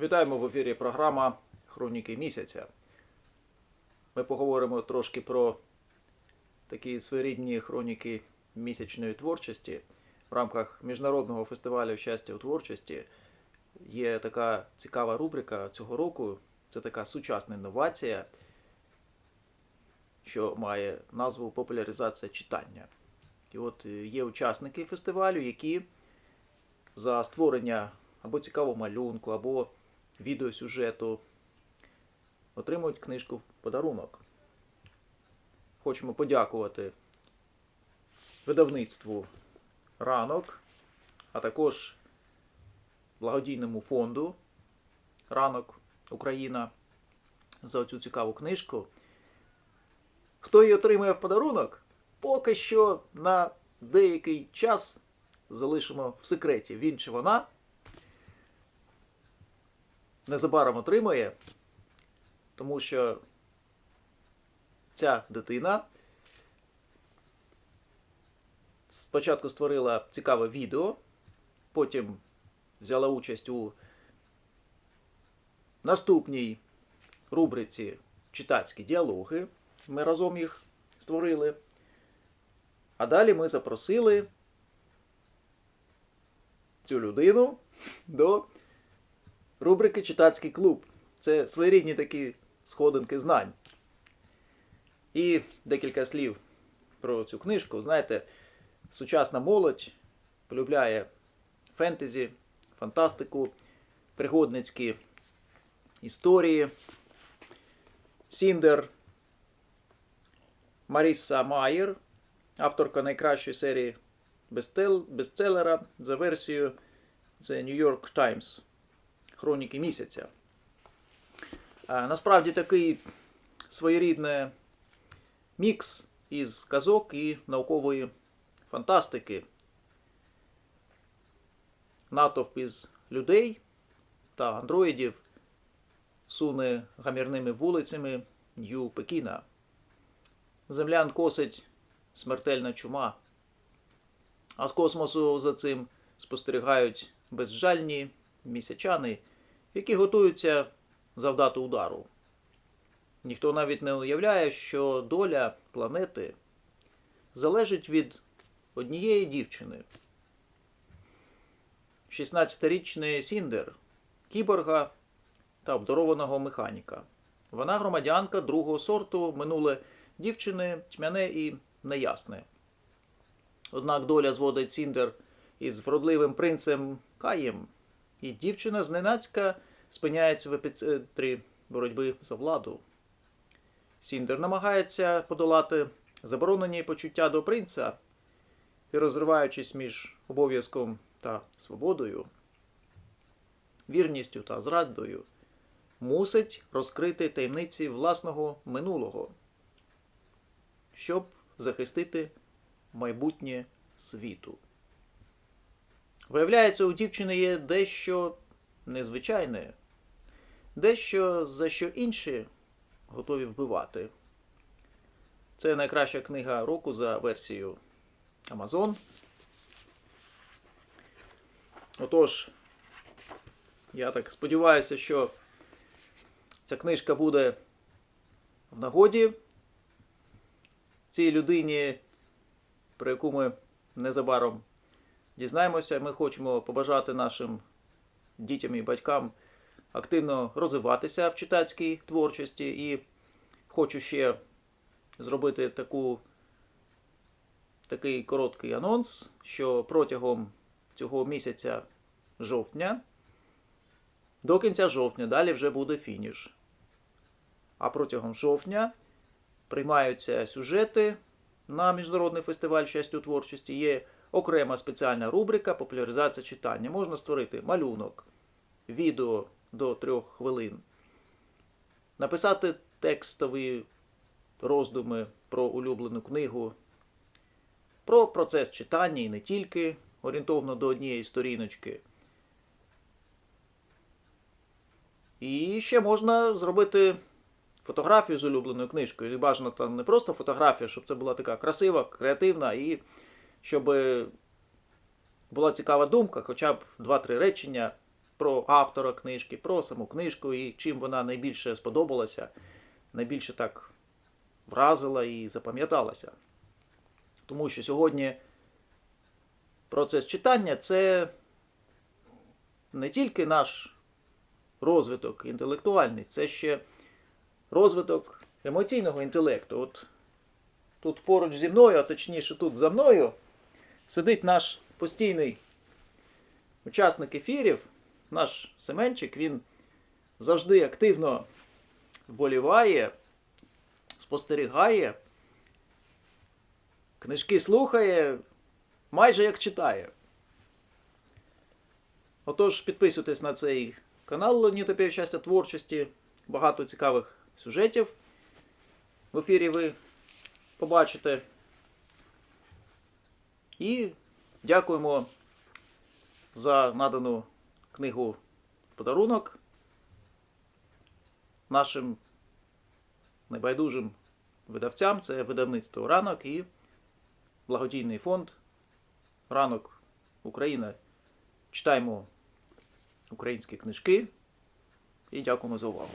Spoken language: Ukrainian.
Вітаємо в ефірі програма Хроніки місяця. Ми поговоримо трошки про такі своєрідні хроніки місячної творчості. В рамках Міжнародного фестивалю щастя у творчості є така цікава рубрика цього року. Це така сучасна інновація, що має назву популяризація читання. І от е, є учасники фестивалю, які за створення або цікавого малюнку, або відеосюжету отримують книжку в подарунок. Хочемо подякувати видавництву Ранок, а також благодійному фонду Ранок Україна за цю цікаву книжку. Хто її отримає в подарунок, поки що на деякий час залишимо в секреті. Він чи вона незабаром отримає, тому що ця дитина спочатку створила цікаве відео, потім взяла участь у наступній рубриці читацькі діалоги. Ми разом їх створили. А далі ми запросили цю людину до рубрики Читацький клуб. Це своєрідні такі сходинки знань. І декілька слів про цю книжку. Знаєте, сучасна молодь полюбляє фентезі, фантастику, пригодницькі історії. Сіндер Маріса Майер, авторка найкращої серії бестселера за версією The New York Times Хроніки місяця. Насправді такий своєрідний мікс із казок і наукової фантастики. Натовп із людей та андроїдів суне гамірними вулицями Нью Пекіна. Землян косить смертельна чума. А з космосу за цим спостерігають безжальні місячани, які готуються завдати удару. Ніхто навіть не уявляє, що доля планети залежить від однієї дівчини. 16-річний Сіндер, кіборга та обдарованого механіка. Вона громадянка другого сорту, минуле дівчини тьмяне і неясне. Однак доля зводить Сіндер із вродливим принцем Каєм, і дівчина зненацька спиняється в епіцентрі боротьби за владу. Сіндер намагається подолати заборонені почуття до принца і, розриваючись між обов'язком та свободою, вірністю та зрадою, мусить розкрити таємниці власного минулого, щоб захистити майбутнє світу. Виявляється, у дівчини є дещо незвичайне, дещо за що інші готові вбивати. Це найкраща книга року за версією Amazon. Отож, я так сподіваюся, що ця книжка буде в нагоді цій людині, про яку ми незабаром дізнаємося. Ми хочемо побажати нашим дітям і батькам активно розвиватися в читацькій творчості. І хочу ще зробити таку, такий короткий анонс, що протягом цього місяця жовтня до кінця жовтня далі вже буде фініш. А протягом жовтня приймаються сюжети на міжнародний фестиваль щастя у творчості. Є окрема спеціальна рубрика популяризація читання. Можна створити малюнок, відео до трьох хвилин, написати текстові роздуми про улюблену книгу, про процес читання і не тільки, орієнтовно до однієї сторіночки. І ще можна зробити фотографію з улюбленою книжкою. І бажано там не просто фотографія, щоб це була така красива, креативна і щоб була цікава думка, хоча б 2-3 речення про автора книжки, про саму книжку і чим вона найбільше сподобалася, найбільше так вразила і запам'яталася. Тому що сьогодні процес читання це не тільки наш розвиток інтелектуальний, це ще розвиток емоційного інтелекту. От тут поруч зі мною, а точніше тут за мною, сидить наш постійний учасник ефірів, наш Семенчик, він завжди активно вболіває, спостерігає, книжки слухає, майже як читає. Отож, підписуйтесь на цей канал Леонід щастя творчості. Багато цікавих сюжетів в ефірі ви побачите. І дякуємо за надану книгу в подарунок нашим небайдужим видавцям. Це видавництво ранок і благодійний фонд Ранок Україна. Читаємо українські книжки і дякуємо за увагу.